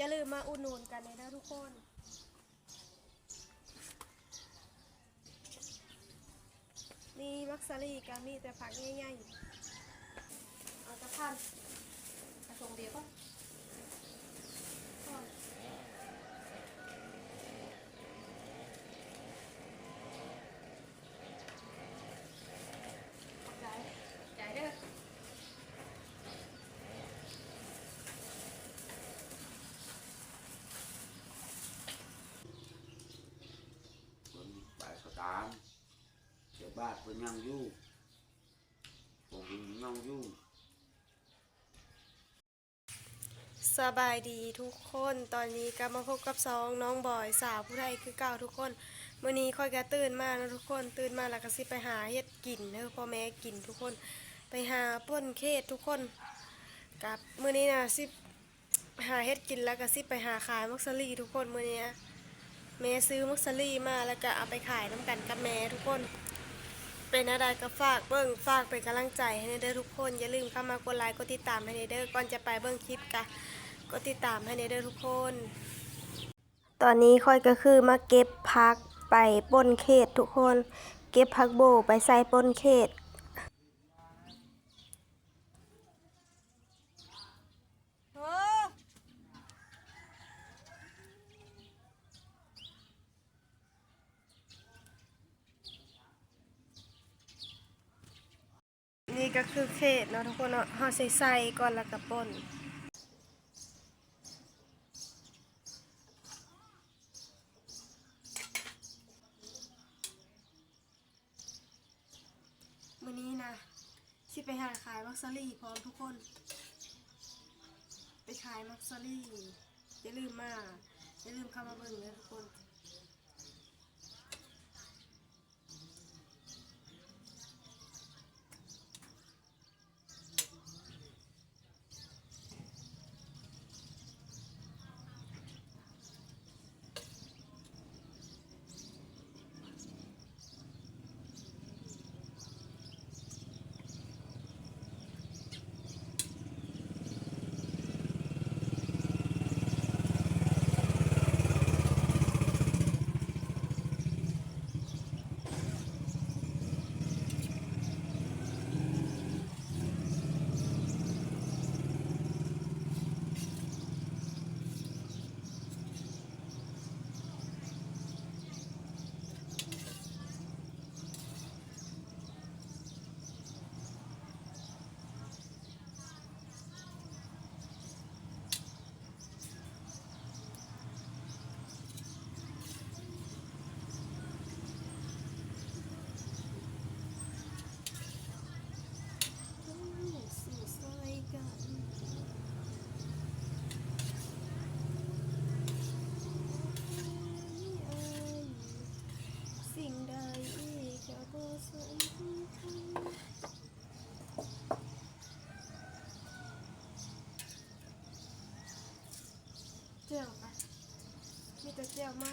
อย่าลืมมาอุดหนุนกันเลยนะทุกคนนี่มักซารีกามีแต่ผักง่ายๆเอาจะพันผสมเบียร์ป่ะ ก่อน ใจใจเด้อ คนไปก็ตามเจ้าบ้านเพิ่นยังอยู่ผมยังอยู่สบายดีทุกคนตอนนี้ก็มาพบกับสองน้องบอยสาวผู้ไทยคือเก่าทุกคนมื้อนี้ค่อยก็ตื่นมานะทุกคนตื่นมาแล้วก็สิไปหาเฮ็ดกินเด้อพ่อแม่กินทุกคนไปหาป้นเขตทุกคนกับมื้อนี้นะสิหาเฮ็ดกินแล้วก็สิไปหาขายมักซลี่ทุกคนมื้อนี้แม่ซื้อมักซลี่มาแล้วก็เอาไปขายน้ำกันกับแม่ทุกคน เป็นอะไรก็ฝากเบิ้งฝากเป็นกำลังใจให้ในเด้อทุกคน อย่าลืมเข้ามากดไลค์กดติดตามให้ในเด้อก่อนจะไปเบิ้งคลิปกะกดติดตามให้ในเด้อทุกคน ตอนนี้ค่อยก็คือมาเก็บพักไปป้นเขตทุกคน เก็บพักโบไปใส่ป้นเขต นี่ ก็คือเขตเนาะทุกคนเนาะเฮาใส่ใส่ก่อนแล้วก็ป่นมื้อนี้นะสิไปหาขายมักซารี่พร้อมทุกคน ไปขายมักซารี่อย่าลืมมาอย่าลืมเข้ามาเบิ่งนะทุกคน สู่ซอยกันสิ่งใดก็บ่สำคัญเจียวปะมีแต่ เจียวไห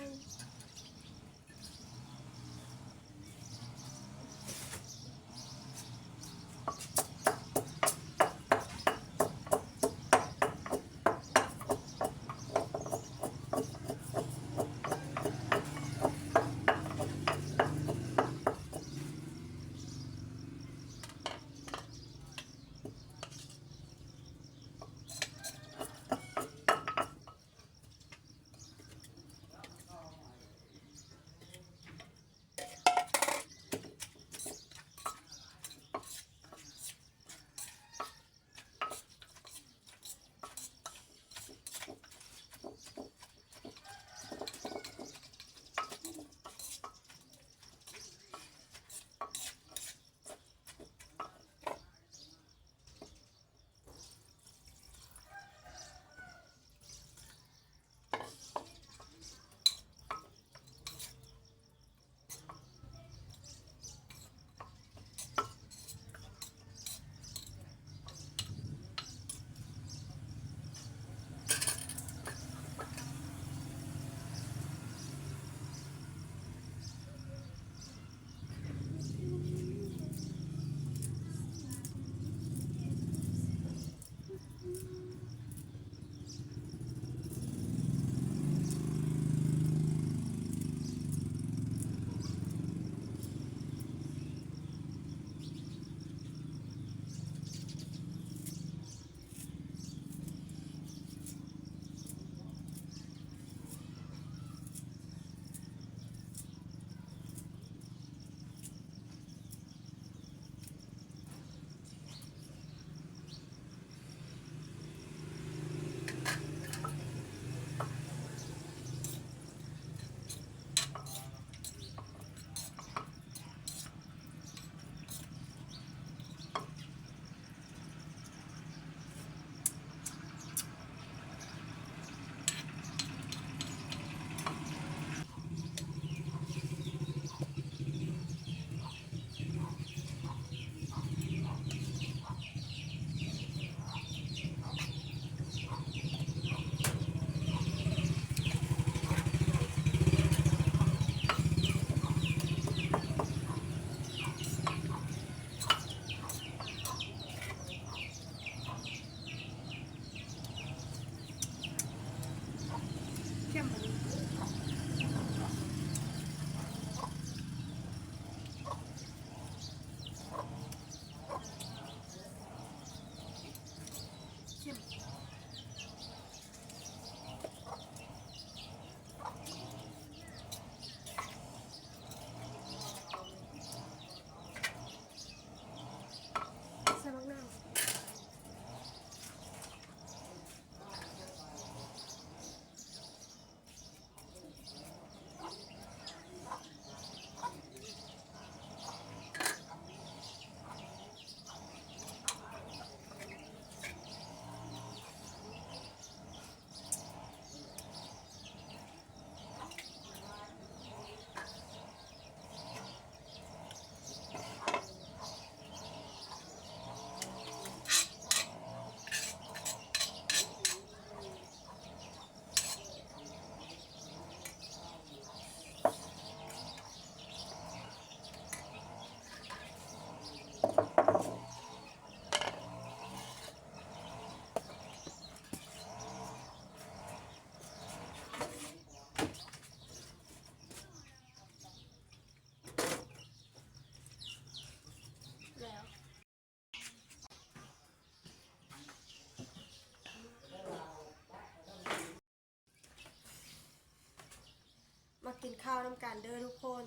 กินข้าวน้ำกันเด้อทุกคน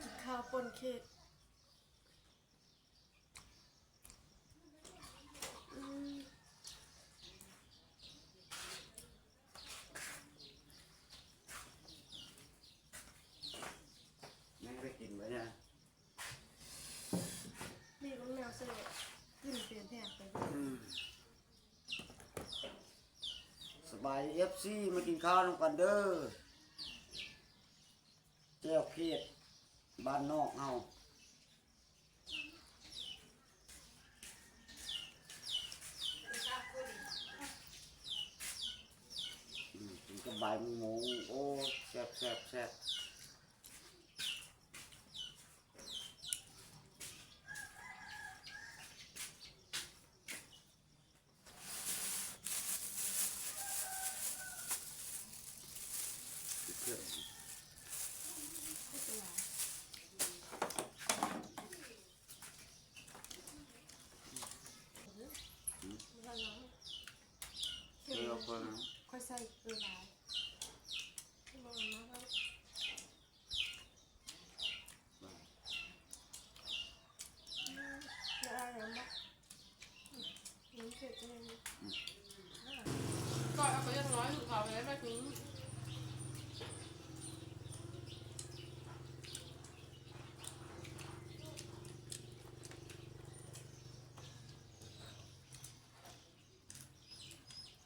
กินข้าวปนเค็ดอืม แม่ได้กินไว้เนี่ย นี่ลูกแมวเสด็จขึ้นเปลี่ยนแผนไป อืมสบายเอฟซีมากินข้าวน้ำกันเด้อเจ้าเพียดบ้านนอกเฮาอืมกินกับใบายมงโอ้แซ่บแซ่บแซ่บ เครื่อง เดี๋เดี๋ยยววคนนะค่อยใส่เกลือลายมองนะว่าเดี๋ยวอะไรนะน้ำเสร็จเลย ก่อนเอาไปยังน้อยถูกเขาเลยไม่ถึง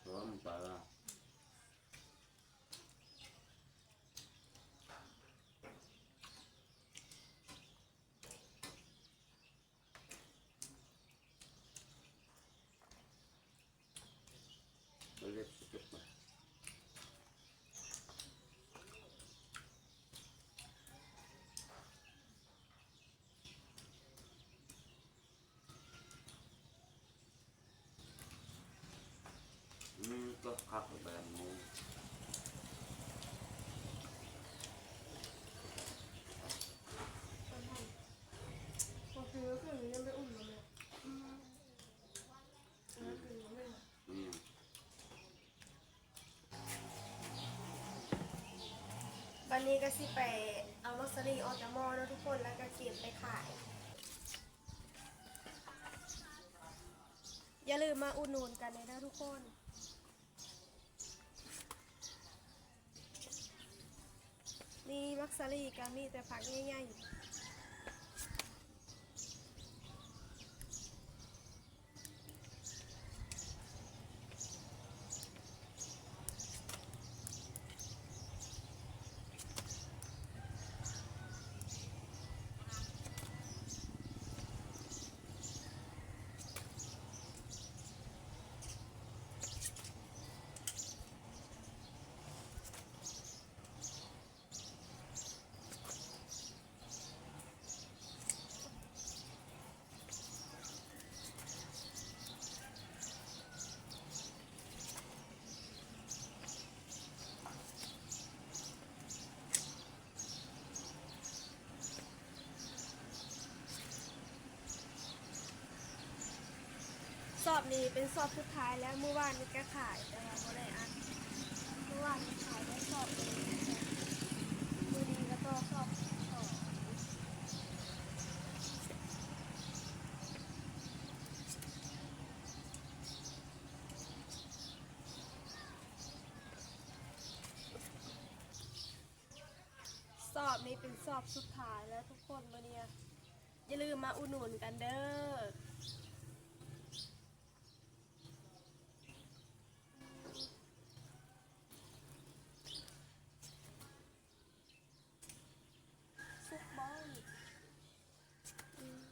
พร้อมไปละเราเรียกเก็บมา นี่ก็คักแบบนี้ พอคือก็คือยังไปอุ่นมาเลยอืมแล้วคือยังไม่ นี่ วันนี้ก็สิไปเอาลอตเตอรี่ออกจากหมอแล้วทุกคนแล้วก็เก็บไปขาย อย่าลืมมาอุดหนุนกันเลยนะทุกคน นี่มักซารีก็มีแต่ผักง่ายๆ อบนี้เป็นสอบสุดท้ายแล้วเมื่อวานนี้ก็ขายแต่ว่าไม่ได้อันเมื่อวานนี้ขายได้สอบเองมือดีก็ต้องสอบสอสอบนี้เป็นสอบสุดท้ายแล้วทุกคนมาเนี่ยอย่าลืมมาอุดหนุนกันเด้อซุปบอลอืม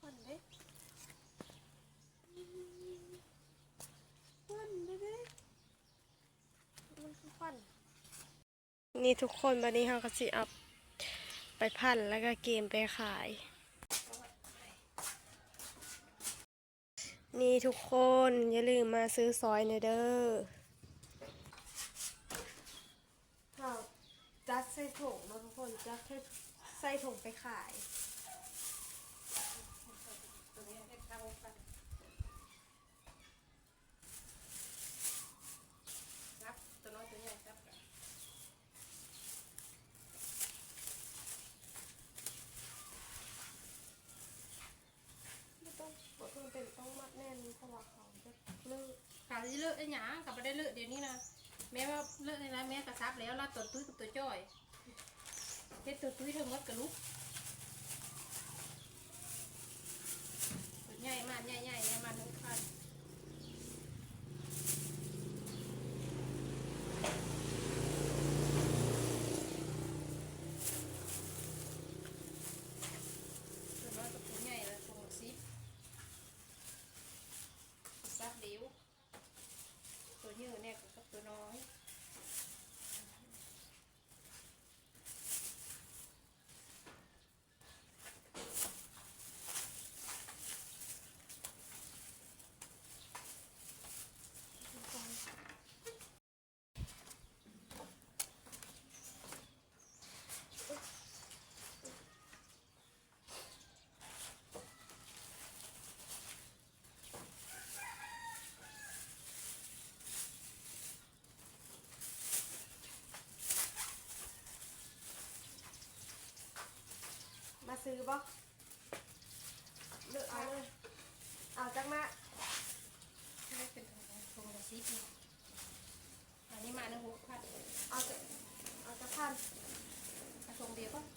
คนเด้อืมคนเด้เด้ มันคือควันนี่ทุกคนวันนี้เราก็สิเอาไปพันแล้วก็เกมไปขาย นี่ทุกคนอย่าลืมมาซื้อซอยหน่อยเด้อข้าวถุงเนาะทุกคนจะใส่ถุงไปขาย ตัวนี้ให้เข้ากันรับตัวน้อยตัวใหญ่รับกัน ไม่ต้องบทมันเป็นต้องมัดแน่นเพราะว่าเขาจะเลิก ข่าวที่เลอะไอ้หยางกับไปได้เลอะเดี๋ยวนี้นะแม่ว่าเลอะในร้านแม่กระซับแล้วลาดตัวตุ้ยกับตัวจ้อยเฮ็ดตัวตุ้ยเธอมดกระลุกใหญ่มากใหญ่ใหญ่ใหญ่มากทุกพัน ตัวน้อยกับตัวใหญ่แล้วตัวซิปซับเดียวตัว ยืดเนี่ยกับตัวน้อย มา ซื้อบ่เลือกเอาเลยเอาจักมาไม่เป็นตัวตัวละซิปนี่อันนี้มาในหกพันเอาจักเอาจักพันกระทงเดียวก็ก่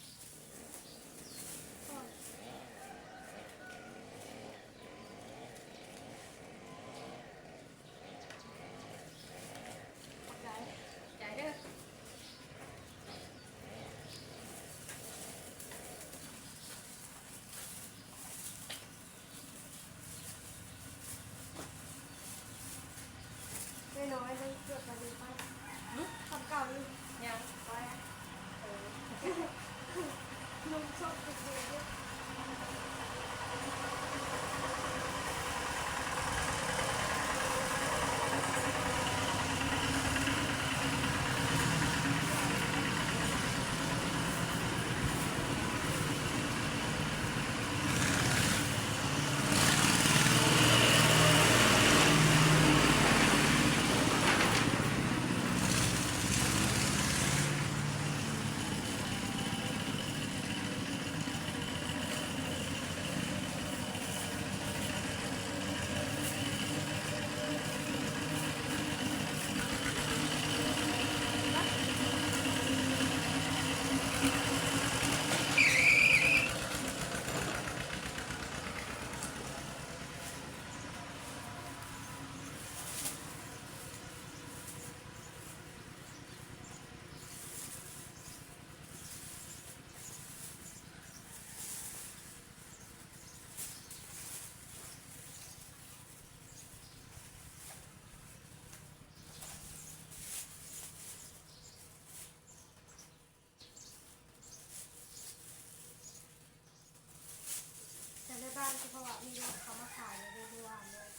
มีรถเขามาขายในเมื่อวานเลย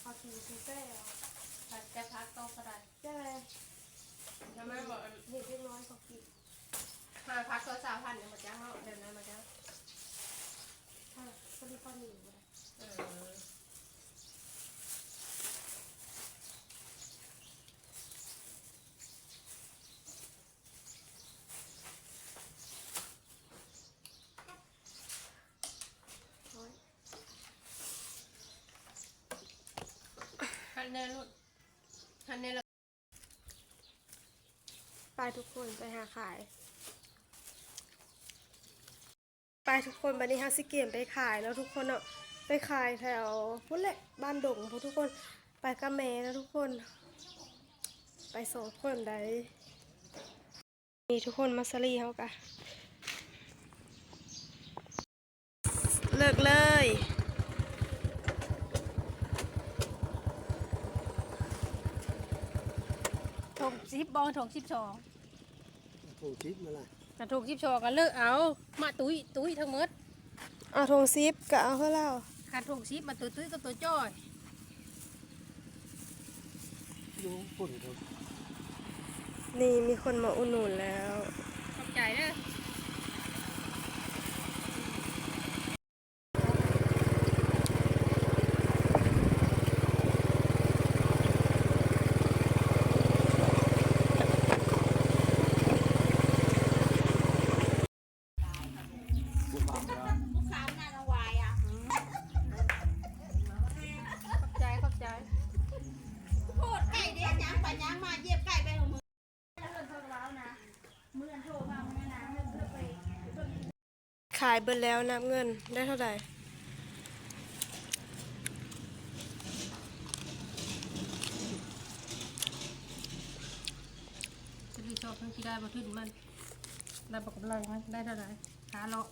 เขาขี่ซูเปอร์เอาพันจะพักต้องกระดานใช่ไหมทำไมบอกเด็กเล็กน้อยเขาขี่มาพักตัวสาวพันเนี่ยมาจ้างเขาเดินนั้นมาจ้างค่ะก็มีข้อหนีเลย เออ น้อย พันเนี่ยลูกพันเนี่ยเราไปทุกคนไปหาขาย ไปทุกคนบันนี้ฮาสิเกมไปขายแล้วทุกคนเนาะไปขายแถวพุ่นแหละบ้านดงพวกทุกคนไปกับแมนะทุกคน ไปสองคนได้นี่ทุกคนมาสลีเขากะเลิกเลย ถง สิบบองถงสิบสองถูกทิปมาละกระถงสิบสองกันเลิกเอา มาตุ้ยตุ้ยทั้งหมดเอาทงซิปกะเอาเพื่อเล่าขาดถงสิบมาตุ้ยตุ้ยกับตัวจ้อยดูฝุ่นครับ นี่มีคนมาอุดหนุนแล้ว ขอบใจเด้อายเบิดแล้วนับเงินได้เท่าไหร่จะรีชอบทั้งที่ได้บ่ขึ้นมัน ได้บอกกังไรมันได้เท่าไหร่ขาเลาะ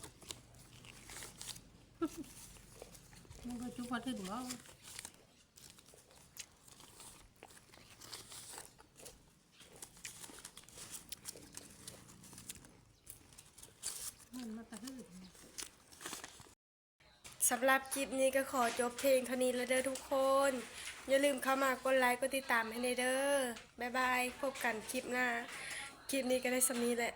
มันก็จุ๊บพอถึงบ่มันมาตะหืด สำหรับคลิปนี้ก็ขอจบเพลงเท่านี้แล้วเด้อทุกคน อย่าลืมเข้ามากดไลค์กดติดตามให้ในเด้อบ๊ายบาย พบกันคลิปหน้า คลิปนี้ก็ได้สำนีแหละ